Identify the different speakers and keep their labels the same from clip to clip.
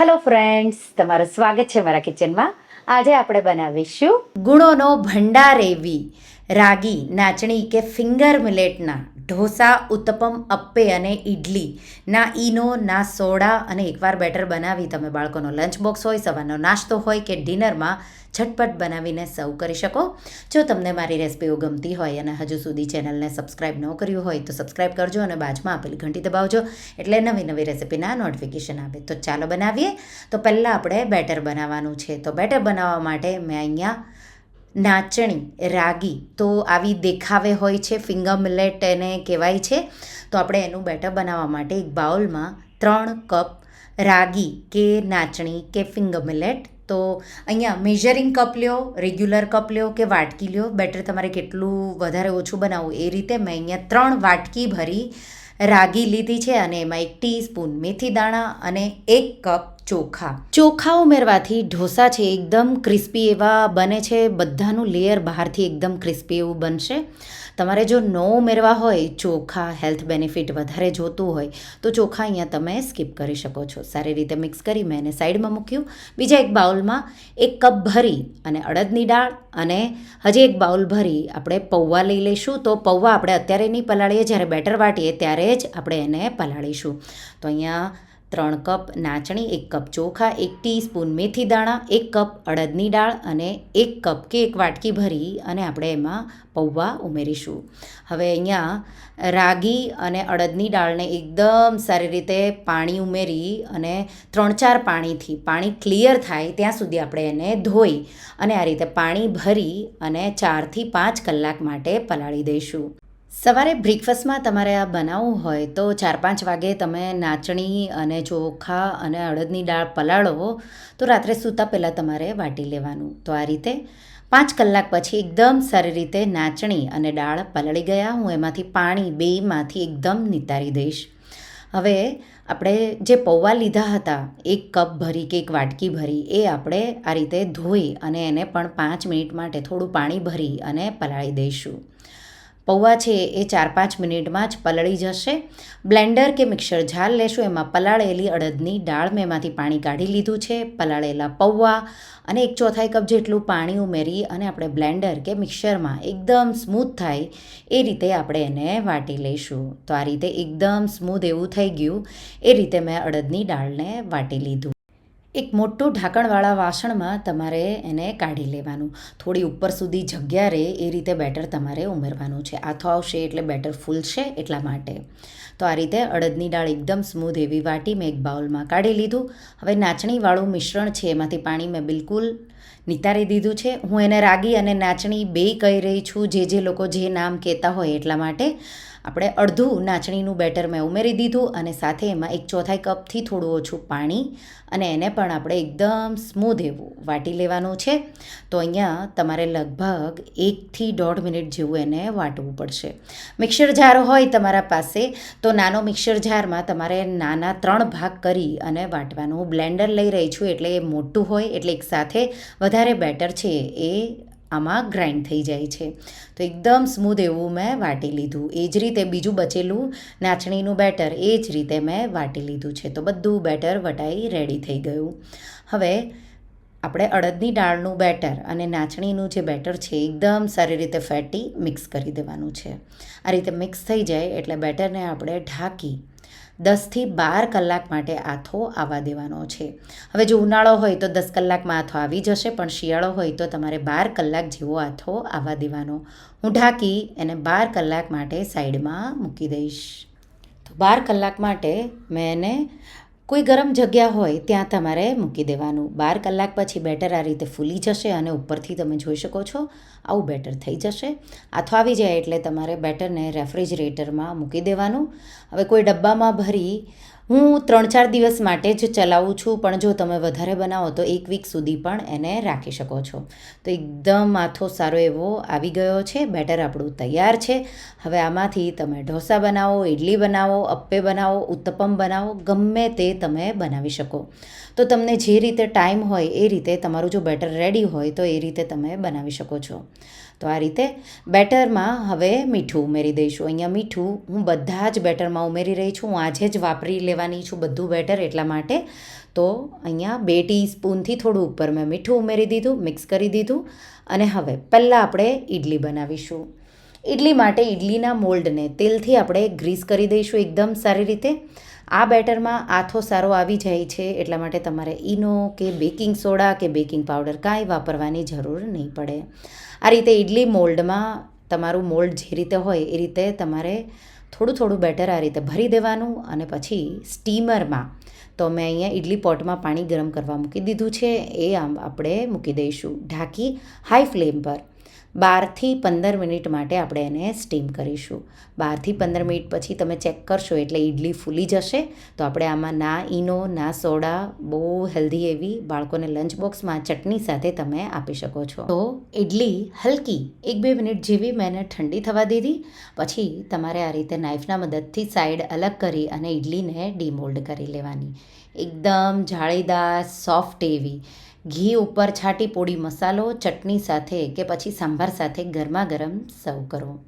Speaker 1: Hello friends તમારું સ્વાગત છે મારા કિચનમાં આજે આપણે બનાવીશું ગુણોનો ભંડાર એવી. રાગી, નાચણી કે ફિંગર મિલેટના ઢોસા, ઉત્તપમ, અપ્પે અને ઇડલી ના ઈનો, ના સોડા અને એકવાર બેટર બનાવી તમે બાળકોનો લંચ બોક્સ હોય, સવારનો નાસ્તો હોય કે ડિનરમાં ઝટપટ બનાવીને સર્વ કરી શકો. જો તમને મારી રેસિપીઓ ગમતી હોય અને હજુ સુધી ચેનલને સબસ્ક્રાઇબ ન કર્યું હોય, તો સબસ્ક્રાઇબ કરજો અને બાજમાં આપેલી ઘંટી દબાવજો એટલે નવી નવી રેસિપીના નોટિફિકેશન આવે. તો ચાલો બનાવીએ. તો પહેલાં આપણે બેટર બનાવવાનું છે. તો બેટર બનાવવા માટે મેં અહીંયા નાચણી, રાગી, તો આવી દેખાવે હોય છે ફિંગર મિલેટ એને કહેવાય છે. તો આપણે એનું બેટર બનાવવા માટે એક બાઉલમાં ત્રણ કપ રાગી કે નાચણી કે ફિંગર મિલેટ તો અહીંયા મેઝરિંગ કપ લ્યો રેગ્યુલર કપ લ્યો કે વાટકી લ્યો, બેટર તમારે કેટલું વધારે ઓછું બનાવવું એ રીતે મેં અહીંયા ત્રણ વાટકી ભરી રાગી લીધી છે અને એમાં એક ટીસ્પૂન મેથી દાણા અને એક કપ ચોખા. ચોખા ઉમેરવાથી ઢોસા છે એકદમ ક્રિસ્પી એવા બને છે. બધાનું લેયર બહારથી એકદમ ક્રિસ્પી એવું બનશે. તમારે જો ન ઉમેરવા હોય, ચોખા હેલ્થ બેનિફિટ વધારે જોતું હોય, તો ચોખા અહીંયા તમે સ્કીપ કરી શકો છો. સારી રીતે મિક્સ કરી મેં એને સાઈડમાં મૂક્યું. બીજા એક બાઉલમાં એક કપ ભરી અને અડદની દાળ અને હજી એક બાઉલ ભરી આપણે પૌવા લઈ લઈશું. તો પૌવા આપણે અત્યારે નહીં પલાળીએ, જ્યારે બેટર વાટીએ ત્યારે જ આપણે એને પલાળીશું. તો અહીંયા ત્રણ કપ નાચણી, એક કપ ચોખા, એક ટીસ્પૂન મેથી દાણા, એક કપ અડદની દાળ અને એક કપ કે એક વાટકી ભરી અને આપણે એમાં પૌવા ઉમેરીશું. હવે અહીંયા રાગી અને અડદની દાળને એકદમ સારી રીતે પાણી ઉમેરી અને ત્રણ ચાર પાણીથી પાણી ક્લિયર થાય ત્યાં સુધી આપણે એને ધોઈ અને આ રીતે પાણી ભરી અને ચારથી પાંચ કલાક માટે પલાળી દઈશું. સવારે બ્રેકફાસ્ટમાં તમારે આ બનાવવું હોય તો ચાર પાંચ વાગે તમે નાચણી અને ચોખા અને અડદની દાળ પલાળો તો રાત્રે સૂતા પહેલાં તમારે વાટી લેવાનું. તો આ રીતે પાંચ કલાક પછી એકદમ સારી રીતે નાચણી અને દાળ પલળી ગયા. હું એમાંથી પાણી બેમાંથી એકદમ નિતારી દઈશ. હવે આપણે જે પૌવા લીધા હતા, એક કપ ભરી કે એક વાટકી ભરી, એ આપણે આ રીતે ધોઈ અને એને પણ પાંચ મિનિટ માટે થોડું પાણી ભરી અને પલાળી દઈશું. પૌવા છે એ ચાર પાંચ મિનિટમાં જ પલળી જશે. બ્લેન્ડર કે મિક્સર જાર લેશું, એમાં પલાળેલી અડદની દાળ મેં એમાંથી પાણી કાઢી લીધું છે, પલાળેલા પૌવા અને એક ચોથાઈ કપ જેટલું પાણી ઉમેરી અને આપણે બ્લેન્ડર કે મિક્સરમાં એકદમ સ્મૂથ થાય એ રીતે આપણે એને વાટી લઈશું. તો આ રીતે એકદમ સ્મૂથ એવું થઈ ગયું, એ રીતે મેં અડદની દાળને વાટી લીધું. એક મોટું ઢાંકણવાળા વાસણમાં તમારે એને કાઢી લેવાનું. થોડી ઉપર સુધી જગ્યા રહે એ રીતે બેટર તમારે ઉમેરવાનું છે. આથો આવશે એટલે બેટર ફૂલશે એટલા માટે. તો આ રીતે અડદની દાળ એકદમ સ્મૂધ એવી વાટી મેં એક બાઉલમાં કાઢી લીધું. હવે નાચણીવાળું મિશ્રણ છે, એમાંથી પાણી મેં બિલકુલ નિતારી દીધું છે. હું એને રાગી અને નાચણી બે કહી રહી છું. જે જે લોકો જે નામ કહેતા હોય એટલા માટે આપણે અડધું નાચણીનું બેટર મેં ઉમેરી દીધું અને સાથે એમાં એક ચોથાઈ કપથી થોડું ઓછું પાણી અને એને પણ આપણે એકદમ સ્મૂધ એવું વાટી લેવાનું છે. તો અહીંયા તમારે લગભગ એકથી દોઢ મિનિટ જેવું એને વાટવું પડશે. મિક્સર જાર હોય તમારા પાસે, તો નાનો મિક્સર જારમાં તમારે નાના ત્રણ ભાગ કરી અને વાટવાનું બ્લેન્ડર લઈ રહી છું. એટલે એ મોટું હોય, એટલે એક સાથે વધારે બેટર છે એ આમાં ગ્રાઇન્ડ થઈ જાય છે. તો એકદમ સ્મૂધ એવું મેં વાટી લીધું. એ જ રીતે બીજું બચેલું નાચણીનું બેટર એ જ રીતે મેં વાટી લીધું છે. તો બધું બેટર વટાઈ રેડી થઈ ગયું. હવે આપણે અડદની દાળનું બેટર અને નાચણીનું જે બેટર છે એકદમ સારી રીતે ફેટી મિક્સ કરી દેવાનું છે. આ રીતે મિક્સ થઈ જાય એટલે બેટરને આપણે ઢાંકી દસથી બાર કલાક માટે આથો આવવા દેવાનો છે. હવે જો ઉનાળો હોય તો દસ કલાકમાં આથો આવી જશે, પણ શિયાળો હોય તો તમારે બાર કલાક જેવો આથો આવવા દેવાનો. હું ઢાંકી એને બાર કલાક માટે સાઈડમાં મૂકી દઈશ. તો બાર કલાક માટે મેં એને કોઈ ગરમ જગ્યા હોય, ત્યાં તમારે મૂકી દેવાનું. બાર કલાક પછી બેટર આ રીતે ફૂલી જશે અને ઉપરથી તમે જોઈ શકો છો, આવું બેટર થઈ જશે. આથો આવી જાય એટલે તમારે બેટરને રેફ્રિજરેટરમાં મૂકી દેવાનું. હવે કોઈ ડબ્બામાં ભરી હું ત્રણ ચાર દિવસ માટે જ ચલાવું છું, પણ જો તમે વધારે બનાવો તો એક વીક સુધી પણ એને રાખી શકો છો. તો એકદમ આથો સારો એવો આવી ગયો છે, બેટર આપણું તૈયાર છે. હવે આમાંથી તમે ઢોસા બનાવો ઇડલી બનાવો, અપ્પે બનાવો, ઉત્તપમ બનાવો, ગમે તે તમે બનાવી શકો. તો તમને જે રીતે ટાઈમ હોય એ રીતે તમારું જો બેટર રેડી હોય તો એ રીતે તમે બનાવી શકો છો. તો આ રીતે બેટરમાં હવે મીઠું ઉમેરી દઈશું. અહીંયા મીઠું હું બધા જ બેટરમાં ઉમેરી રહી છું. હું આજે જ વાપરી લેવાની છું બધું બેટર એટલા માટે. તો અહીંયા બે ટીસ્પૂનથી થોડું ઉપર મેં મીઠું ઉમેરી દીધું, મિક્સ કરી દીધું. અને હવે પહેલાં આપણે ઇડલી બનાવીશું. ઇડલી માટે ઇડલીના મોલ્ડને તેલથી આપણે ગ્રીસ કરી દઈશું એકદમ સારી રીતે. આ બેટરમાં આથો સારો આવી જાય છે, એટલા માટે તમારે ઈનો કે બેકિંગ સોડા કે બેકિંગ પાવડર કાંઈ વાપરવાની જરૂર નહીં પડે. આ રીતે ઇડલી મોલ્ડમાં તમારું મોલ્ડ જે રીતે હોય એ રીતે તમારે થોડું થોડું બેટર આ રીતે ભરી દેવાનું અને પછી સ્ટીમરમાં તો મેં અહીંયા ઇડલી પોટમાં પાણી ગરમ કરવા મૂકી દીધું છે. એ આમ આપણે મૂકી દઈશું. ઢાંકી હાઈ ફ્લેમ પર. બારથી પંદર મિનિટ માટે આપણે એને સ્ટીમ કરીશું. બારથી પંદર મિનિટ પછી તમે ચેક કરશો એટલે ઇડલી ફૂલી જશે. તો આપણે આમાં ના ઈનો, ના સોડા, બહુ હેલ્ધી એવી બાળકોને લંચ બોક્સમાં ચટણી સાથે તમે આપી શકો છો. તો ઇડલી હલકી એક બે મિનિટ જેવી મેં એને ઠંડી થવા દીધી. પછી તમારે આ રીતે નાઇફના મદદથી સાઈડ અલગ કરી અને ઇડલીને ડીમોલ્ડ કરી લેવાની. એકદમ જાળીદાર, સોફ્ટ એવી. ઘી ઉપર છાંટી પોડી મસાલો, ચટણી સાથે કે પછી સાંભાર સાથે ગરમા ગરમ સર્વ કરો.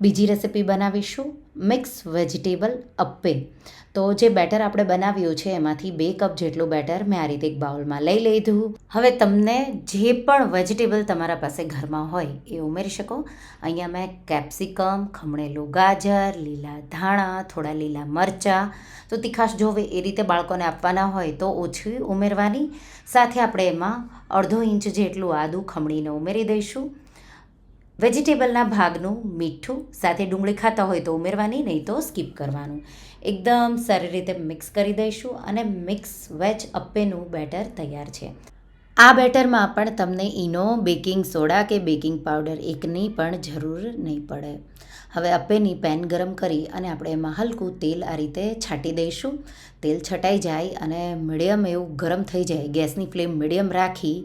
Speaker 1: બીજી રેસિપી બનાવીશું. Mix vegetable appe. તો જે બેટર આપણે બનાવ્યું છે, એમાંથી બે કપ જેટલું બેટર મેં આ રીતે એક બાઉલમાં લઈ લીધું. હવે તમને જે પણ વેજીટેબલ તમારા પાસે ઘરમાં હોય, એ ઉમેરી શકો. અહીંયા મેં કેપ્સિકમ ખમણેલું ગાજર, લીલા ધાણા, થોડા લીલા મરચાં. તો તીખાશ જોવે એ રીતે બાળકોને આપવાના હોય, તો ઓછી ઉમેરવાની. સાથે આપણે એમાં અડધો ઇંચ જેટલું આદું ખમણીને ઉમેરી દઈશું. વેજીટેબલના ભાગનું મીઠું સાથે ડુંગળી ખાતા હોય તો ઉમેરવાની, નહીં તો સ્કીપ કરવાનું. એકદમ સારી રીતે મિક્સ કરી દઈશું અને મિક્સ વેજ અપ્પેનું બેટર તૈયાર છે. આ બેટરમાં પણ તમને ઈનો, બેકિંગ સોડા કે બેકિંગ પાવડર એકની પણ જરૂર નહીં પડે. હવે અપ્પેની પેન ગરમ કરી અને આપણે એમાં હલકું તેલ આ રીતે છાંટી દઈશું. તેલ છટાઈ જાય અને મીડિયમ એવું ગરમ થઈ જાય. ગેસની ફ્લેમ મીડિયમ રાખી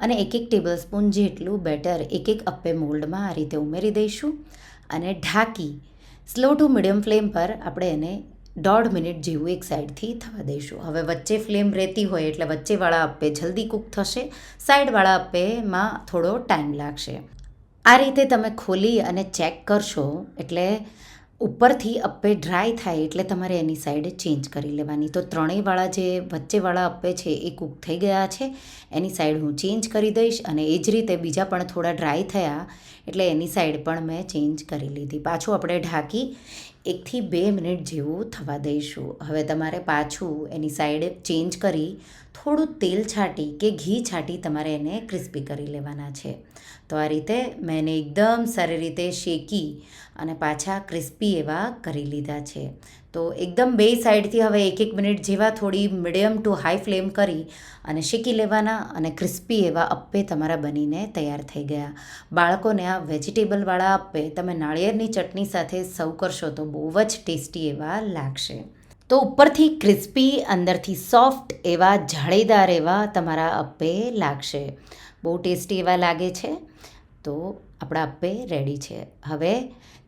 Speaker 1: અને એક એક ટેબલ સ્પૂન જેટલું બેટર એક એક અપ્પે મોલ્ડમાં આ રીતે ઉમેરી દઈશું અને ઢાંકી. સ્લો ટુ મીડિયમ ફ્લેમ પર આપણે એને દોઢ મિનિટ જેવું એક સાઈડથી થવા દઈશું. હવે વચ્ચે ફ્લેમ રહેતી હોય એટલે વચ્ચેવાળા અપ્પે જલ્દી કૂક થશે, સાઈડવાળા અપ્પેમાં થોડો ટાઈમ લાગશે. આ રીતે તમે ખોલી અને ચેક કરશો એટલે ઉપરથી અપ્પે ડ્રાય થાય એટલે તમારે એની સાઈડ ચેન્જ કરી લેવાની. તો ત્રણેયવાળા જે વચ્ચેવાળા અપ્પે છે એ કૂક થઈ ગયા છે. એની સાઈડ હું ચેન્જ કરી દઈશ અને એ જ રીતે બીજા પણ થોડા ડ્રાય થયા એટલે એની સાઈડ પણ મેં ચેન્જ કરી લીધી. પાછું આપણે ઢાંકી એકથી બે મિનિટ જેવું થવા દઈશું. હવે તમારે પાછું એની સાઈડ ચેન્જ કરી થોડું તેલ છાંટી કે ઘી છાંટી તમારે એને ક્રિસ્પી કરી લેવાના છે. તો આ રીતે મેં એને એકદમ સારી રીતે શેકી અને પાછા ક્રિસ્પી એવા કરી લીધા છે. તો એકદમ બે સાઈડથી હવે એક એક મિનિટ જેવા થોડી મીડિયમ ટુ હાઈ ફ્લેમ કરી અને શેકી લેવાના અને ક્રિસ્પી એવા અપ્પે તમારા બનીને તૈયાર થઈ ગયા. બાળકોને આ વેજીટેબલવાળા અપ્પે તમે નાળિયેરની ચટણી સાથે સર્વ કરશો તો બહુ જ ટેસ્ટી એવા લાગશે. તો ઉપરથી ક્રિસ્પી, અંદરથી સોફ્ટ એવા જાળીદાર એવા તમારા અપ્પે લાગશે. બહુ ટેસ્ટી એવા લાગે છે. તો આપણા અપ્પે રેડી છે. હવે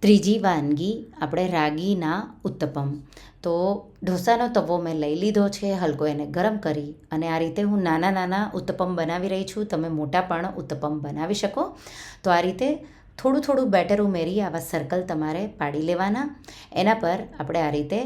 Speaker 1: ત્રીજી વાનગી આપણે રાગીના ઉત્તપમ. તો ઢોસાનો તવો મેં લઈ લીધો છે, હલકો એને ગરમ કરી અને આ રીતે હું નાના નાના ઉત્તપમ બનાવી રહી છું. તમે મોટા પણ ઉત્તપમ બનાવી શકો. તો આ રીતે થોડું થોડું બેટર ઉમેરી આવા સર્કલ તમારે પાડી લેવાના. એના પર આપણે આ રીતે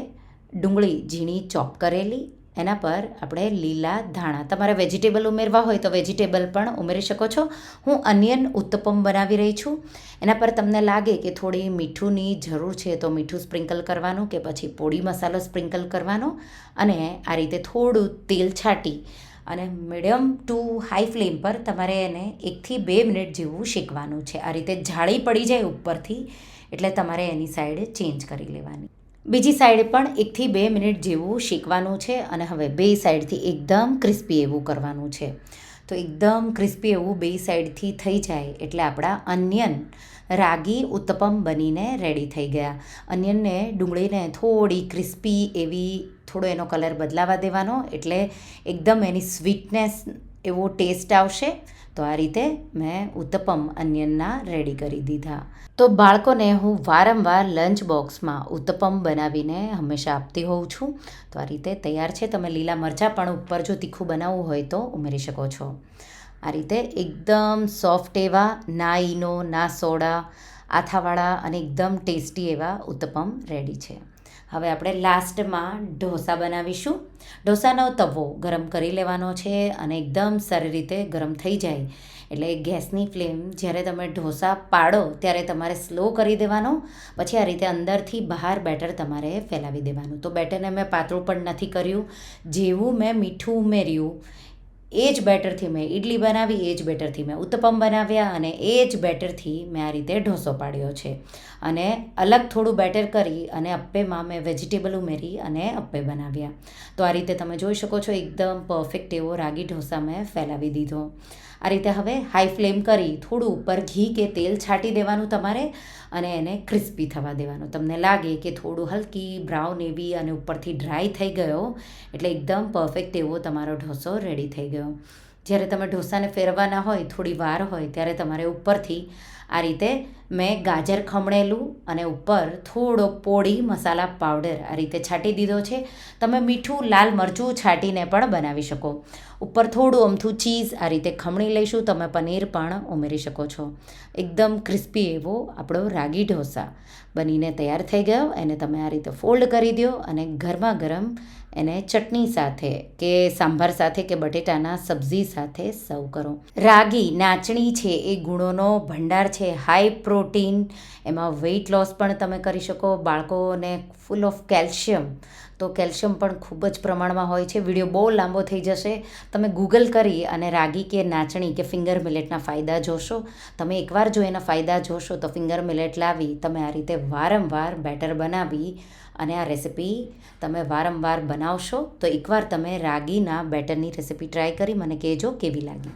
Speaker 1: ડુંગળી, ઝીણી ચોપ કરેલી એના પર આપણે લીલા ધાણા, તમારે વેજીટેબલ ઉમેરવા હોય તો વેજીટેબલ પણ ઉમેરી શકો છો. હું અનિયન ઉત્તપમ બનાવી રહી છું. એના પર તમને લાગે કે થોડી મીઠુંની જરૂર છે તો મીઠું સ્પ્રિંકલ કરવાનું કે પછી પોડી મસાલો સ્પ્રિંકલ કરવાનો અને આ રીતે થોડું તેલ છાંટી અને મીડિયમ ટુ હાઈ ફ્લેમ પર તમારે એને એકથી બે મિનિટ જેવું શેકવાનું છે. આ રીતે જાળી પડી જાય ઉપરથી એટલે તમારે એની સાઈડ ચેન્જ કરી લેવાની. બીજી સાઈડ પણ એકથી બે મિનિટ જેવું શેકવાનું છે અને હવે બે સાઈડથી એકદમ ક્રિસ્પી એવું કરવાનું છે. તો એકદમ ક્રિસ્પી એવું બે સાઈડથી થઈ જાય એટલે આપણા અનિયન રાગી ઉત્તપમ બનીને રેડી થઈ ગયા. અનિયનને ડુંગળીને થોડી ક્રિસ્પી એવી થોડો એનો કલર બદલાવા દેવાનો એટલે એકદમ એની સ્વીટનેસ એવો ટેસ્ટ આવશે. તો આ રીતે મેં ઉત્તપમ અન્યના રેડી કરી દીધા. તો બાળકોને હું વારંવાર લંચ બોક્સમાં ઉત્તપમ બનાવીને હંમેશા આપતી હોઉં છું. તો આ રીતે તૈયાર છે. તમે લીલા મરચાં પણ ઉપર જો તીખું બનાવવું હોય તો ઉમેરી શકો છો. આ રીતે એકદમ સોફ્ટ એવા, ના ઈનો, ના સોડા, આથાવાળા અને એકદમ ટેસ્ટી એવા ઉત્તપમ રેડી છે. હવે આપણે લાસ્ટમાં ઢોસા બનાવીશું. ઢોસાનો તવો ગરમ કરી લેવાનો છે અને એકદમ સારી રીતે ગરમ થઈ જાય. એટલે ગેસની ફ્લેમ જ્યારે તમે ઢોસા પાડો ત્યારે તમારે સ્લો કરી દેવાનો. પછી આ રીતે અંદરથી બહાર બેટર તમારે ફેલાવી દેવાનું. તો બેટરને મેં પાતળું પણ નથી કર્યું. જેવું મેં મીઠું ઉમેર્યું એ જ બેટરથી મેં ઇડલી બનાવી, એ જ બેટરથી મેં ઉત્તપમ બનાવ્યા અને એ જ બેટરથી મેં આ રીતે ઢોસો પાડ્યો છે. અને અલગ થોડું બેટર કરી અને અપ્પેમાં મેં વેજીટેબલ ઉમેરી અને અપ્પે બનાવ્યા. તો આ રીતે તમે જોઈ શકો છો, એકદમ પરફેક્ટ એવો રાગી ઢોસા મેં ફેલાવી દીધો. આ રીતે હવે હાઈ ફ્લેમ કરી થોડું ઉપર ઘી કે તેલ છાંટી દેવાનું તમારે અને એને ક્રિસ્પી થવા દેવાનું. તમને લાગે કે થોડું હલકી બ્રાઉન એવી અને ઉપરથી ડ્રાય થઈ ગયો, એટલે એકદમ પરફેક્ટ એવો તમારો ઢોસો રેડી થઈ ગયો. જ્યારે તમે ઢોસાને ફેરવાના હોય, થોડી વાર હોય, ત્યારે તમારે ઉપરથી આ રીતે મેં ગાજર ખમણેલું અને ઉપર થોડો પોળી મસાલા પાવડર આ રીતે છાંટી દીધો છે. તમે મીઠું લાલ મરચું છાંટીને પણ બનાવી શકો. ઉપર થોડું અમથું ચીઝ આ રીતે ખમણી લઈશું. તમે પનીર પણ ઉમેરી શકો છો. એકદમ ક્રિસ્પી એવો આપણો રાગી ઢોસા બનીને તૈયાર થઈ ગયો. એને તમે આ રીતે ફોલ્ડ કરી દો અને ગરમા ગરમ એને ચટણી સાથે કે સાંભાર સાથે કે બટેટાના સબ્જી સાથે સર્વ કરો. રાગી નાચણી છે એ ગુણોનો ભંડાર છે. હાઈ પ્રોટીન, એમાં વેઇટ લોસ પણ તમે કરી શકો. બાળકોને ફૂલ ઓફ કેલ્શિયમ તો કેલ્શિયમ પણ ખૂબ જ પ્રમાણમાં હોય છે. વીડિયો બહુ લાંબો થઈ જશે. તમે ગૂગલ કરી અને રાગી કે નાચણી કે ફિંગર મિલેટના ફાયદા જોશો. તમે એકવાર જો એના ફાયદા જોશો તો ફિંગર મિલેટ લાવી, તમે આ રીતે વારંવાર બેટર બનાવી અને આ રેસિપી તમે વારંવાર બનાવશો. તો એકવાર તમે રાગીના બેટરની રેસિપી ટ્રાય કરી, મને કહેજો કેવી લાગી.